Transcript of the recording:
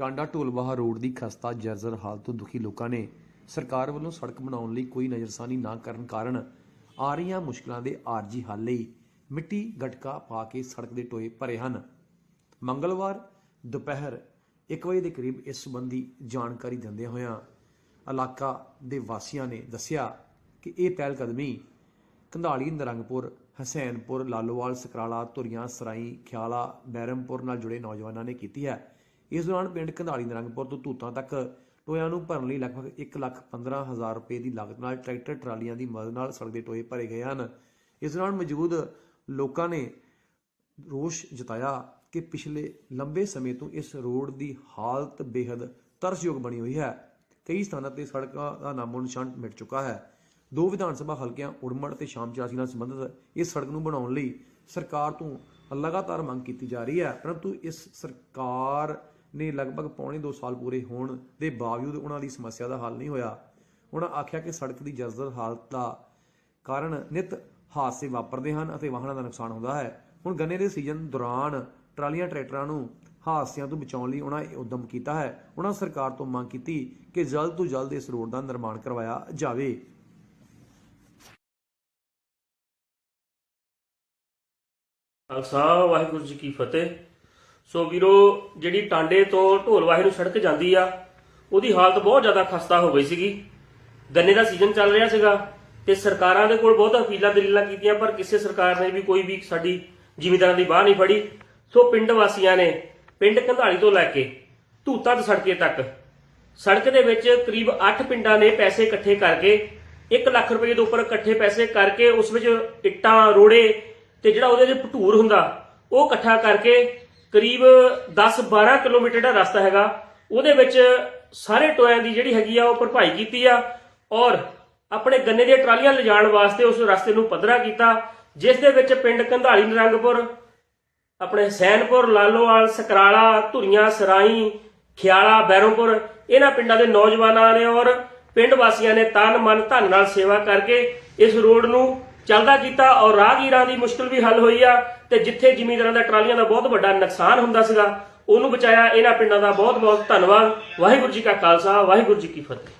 Tanda ਢੋਲਵਾਹਾ road ਦੀ ਖਸਤਾ ਜਰਜਰ ਹਾਲਤ ਤੋਂ ਦੁਖੀ ਲੋਕਾਂ ਨੇ ਸਰਕਾਰ ਵੱਲੋਂ ਸੜਕ ਬਣਾਉਣ ਲਈ ਕੋਈ ਨਜ਼ਰਸਾਨੀ ਨਾ ਕਰਨ ਕਾਰਨ ਆ ਰਹੀਆਂ ਮੁਸ਼ਕਲਾਂ ਦੇ ਆਰਜੀ ਹੱਲ ਲਈ ਮਿੱਟੀ ਗਟਕਾ ਪਾ ਕੇ ਸੜਕ ਦੇ ਟੋਏ ਭਰੇ ਹਨ। ਮੰਗਲਵਾਰ ਦੁਪਹਿਰ 1 ਵਜੇ ਦੇ ਕਰੀਬ ਇਸ ਸੰਬੰਧੀ ਜਾਣਕਾਰੀ ਦਿੰਦਿਆਂ ਹੋਇਆਂ ਇਲਾਕਾ ਦੇ ਵਾਸੀਆਂ ਨੇ ਦੱਸਿਆ ਕਿ ਇਹ ਪਹਿਲ ਕਦਮੀ ਕੰਧਾਲੀ, ਨਰੰਗਪੁਰ, ਹਸੈਨਪੁਰ, ਲਾਲੋਵਾਲ, ਸਕਰਾਲਾ, ਧੁਰੀਆਂ, ਸਰਾਈ, ਖਿਆਲਾ ਬੈਰਮਪੁਰ ਨਾਲ ਜੁੜੇ ਨੌਜਵਾਨਾਂ ਨੇ ਕੀਤੀ ਹੈ। ਇਸ ਦੌਰਾਨ ਪਿੰਡ ਕੰਧਾਲੀ ਨਰੰਗਪੁਰ ਤੋਂ ਧੂਤਾਂ ਤੱਕ ਟੋਇਆਂ ਨੂੰ ਭਰਨ ਲਈ ਲਗਭਗ 1,15,000 ਰੁਪਏ ਦੀ ਲਾਗਤ ਨਾਲ ਟਰੈਕਟਰ ਟਰਾਲੀਆਂ ਦੀ ਮਦਦ ਨਾਲ ਸੜਕ ਦੇ ਟੋਏ ਭਰੇ ਗਏ ਹਨ। ਇਸ ਦੌਰਾਨ ਮੌਜੂਦ ਲੋਕਾਂ ਨੇ ਰੋਸ਼ ਜਤਾਇਆ ਕਿ ਪਿਛਲੇ ਲੰਬੇ ਸਮੇਂ ਤੋਂ ਇਸ ਰੋਡ ਦੀ ਹਾਲਤ ਬੇहद ਤਰਸਯੋਗ ਬਣੀ ਹੋਈ ਹੈ। ਕਈ ਸਥਾਨਾਂ ਤੇ ਸੜਕਾਂ ਦਾ ਨਾਮੋ ਨਿਸ਼ਾਨ ਮਿਟ ਚੁੱਕਾ ਹੈ। ਦੋ ਵਿਧਾਨ ਸਭਾ ਹਲਕਿਆਂ ਉੜਮੜ ਤੇ ਸ਼ਾਮ ਚਰਾਸੀ ਨਾਲ ਸੰਬੰਧਿਤ ਇਸ ਸੜਕ ਨੂੰ ਬਣਾਉਣ ਲਈ ਸਰਕਾਰ ਤੋਂ ਲਗਾਤਾਰ ਮੰਗ ਕੀਤੀ ਜਾ ਰਹੀ ਹੈ ਪਰੰਤੂ ਇਸ ਸਰਕਾਰ ਨੇ ਲਗਭਗ ਪੌਣੇ 2 ਸਾਲ ਪੂਰੇ ਹੋਣ ਦੇ ਬਾਵਜੂਦ ਉਹਨਾਂ ਦੀ ਸਮੱਸਿਆ ਦਾ ਹੱਲ ਨਹੀਂ ਹੋਇਆ। ਉਹਨਾਂ ਆਖਿਆ ਕਿ ਸੜਕ ਦੀ ਜਰਜਰ ਹਾਲਤ ਦਾ ਕਾਰਨ ਨਿਤ ਹਾਦਸੇ ਵਾਪਰਦੇ ਹਨ ਅਤੇ ਵਾਹਨਾਂ ਦਾ ਨੁਕਸਾਨ ਹੁੰਦਾ ਹੈ। ਹੁਣ ਗੰਨੇ ਦੇ ਸੀਜ਼ਨ ਦੌਰਾਨ ਟਰਾਲੀਆਂ, ਟਰੈਕਟਰਾਂ ਨੂੰ ਹਾਦਸਿਆਂ ਤੋਂ ਬਚਾਉਣ ਲਈ ਉਹਨਾਂ ਇਹ ਉਦਮ ਕੀਤਾ ਹੈ। ਉਹਨਾਂ ਸਰਕਾਰ ਤੋਂ ਮੰਗ ਕੀਤੀ ਕਿ ਜਲਦ ਤੋਂ ਜਲਦ ਇਸ ਰੋਡ ਦਾ ਨਿਰਮਾਣ ਕਰਵਾਇਆ ਜਾਵੇ। ਖਾਲਸਾ, ਵਾਹਿਗੁਰੂ ਜੀ ਕੀ ਫਤਿਹ। ਸੋ ਵੀਰੋ, ਜਿਹੜੀ ਟਾਂਡੇ ਤੋਂ ਢੋਲਵਾਹੇ ਨੂੰ ਸੜਕ ਜਾਂਦੀ ਆ, ਉਹਦੀ ਹਾਲਤ ਬਹੁਤ ਜ਼ਿਆਦਾ ਖਸਤਾ ਹੋ ਗਈ ਸੀਗੀ। ਗੰਨੇ ਦਾ ਸੀਜ਼ਨ ਚੱਲ ਰਿਹਾ ਸੀਗਾ ਤੇ ਸਰਕਾਰਾਂ ਦੇ ਕੋਲ ਬਹੁਤ ਅਪੀਲਾਂ ਦਲੀਲਾਂ ਕੀਤੀਆਂ, ਪਰ ਕਿਸੇ ਸਰਕਾਰ ਨੇ ਵੀ ਕੋਈ ਵੀ ਸਾਡੀ ਜ਼ਿਮੀਂਦਾਰਾਂ ਦੀ ਬਾਹ ਨਹੀਂ ਫੜੀ। ਸੋ ਪਿੰਡ ਵਾਸੀਆਂ ਨੇ, ਪਿੰਡ ਕੰਧਾਲੀ ਤੋਂ ਲੈ ਕੇ ਧੂਤਾ ਤੋਂ ਸੜਕੇ ਤੱਕ, ਸੜਕ ਦੇ ਵਿੱਚ ਕਰੀਬ 8 ਪਿੰਡਾਂ ਨੇ ਪੈਸੇ ਇਕੱਠੇ ਕਰਕੇ 1 ਲੱਖ ਰੁਪਏ ਦੇ ਉੱਪਰ ਇਕੱਠੇ ਪੈਸੇ ਕਰਕੇ ਉਸ ਵਿੱਚ ਇੱਟਾਂ, ਰੋੜੇ ਤੇ ਜਿਹੜਾ ਉਹਦੇ 'ਚ ਭਟੂਰ ਹੁੰਦਾ, ਉਹ ਇਕੱਠਾ ਕਰਕੇ ਕਰੀਬ 10-12 ਕਿਲੋਮੀਟਰ ਦਾ ਰਸਤਾ ਹੈਗਾ, ਉਹਦੇ ਵਿੱਚ ਸਾਰੇ ਟੋਇਆਂ ਦੀ ਜਿਹੜੀ ਹੈਗੀ ਆ, ਉਹ ਭਰਪਾਈ ਕੀਤੀ ਆ ਔਰ ਆਪਣੇ ਗੰਨੇ ਦੀਆਂ ਟਰਾਲੀਆਂ ਲਿਜਾਣ ਵਾਸਤੇ ਉਸ ਰਸਤੇ ਨੂੰ ਪੱਧਰਾ ਕੀਤਾ, ਜਿਸ ਦੇ ਵਿੱਚ ਪਿੰਡ ਕੰਧਾਲੀ, ਨਰੰਗਪੁਰ, ਆਪਣੇ ਹਸੈਨਪੁਰ ਲਾਲੋਵਾਲ, ਸਕਰਾਲਾ, ਧੁਰੀਆਂ, ਸਰਾਈ, ਖਿਆਲਾ, ਬੈਰੋਂਪੁਰ, ਇਹਨਾਂ ਪਿੰਡਾਂ ਦੇ ਨੌਜਵਾਨਾਂ ਨੇ ਔਰ ਪਿੰਡ ਵਾਸੀਆਂ ਨੇ ਤਨ ਮਨ ਧਨ ਨਾਲ ਸੇਵਾ ਕਰਕੇ ਇਸ ਰੋਡ ਨੂੰ ਚੱਲਦਾ ਕੀਤਾ ਔਰ ਰਾਹਗੀਰਾਂ ਦੀ ਮੁਸ਼ਕਲ ਵੀ ਹੱਲ ਹੋਈ ਆ ਤੇ ਜਿੱਥੇ ਜ਼ਿਮੀਂਦਾਰਾਂ ਦਾ ਟਰਾਲੀਆਂ ਦਾ ਬਹੁਤ ਵੱਡਾ ਨੁਕਸਾਨ ਹੁੰਦਾ ਸੀਗਾ, ਉਹਨੂੰ ਬਚਾਇਆ ਇਹਨਾਂ ਪਿੰਡਾਂ ਦਾ ਬਹੁਤ ਬਹੁਤ ਧੰਨਵਾਦ। ਵਾਹਿਗੁਰੂ ਜੀ ਕਾ ਖਾਲਸਾ, ਵਾਹਿਗੁਰੂ ਜੀ ਕੀ ਫਤਿਹ।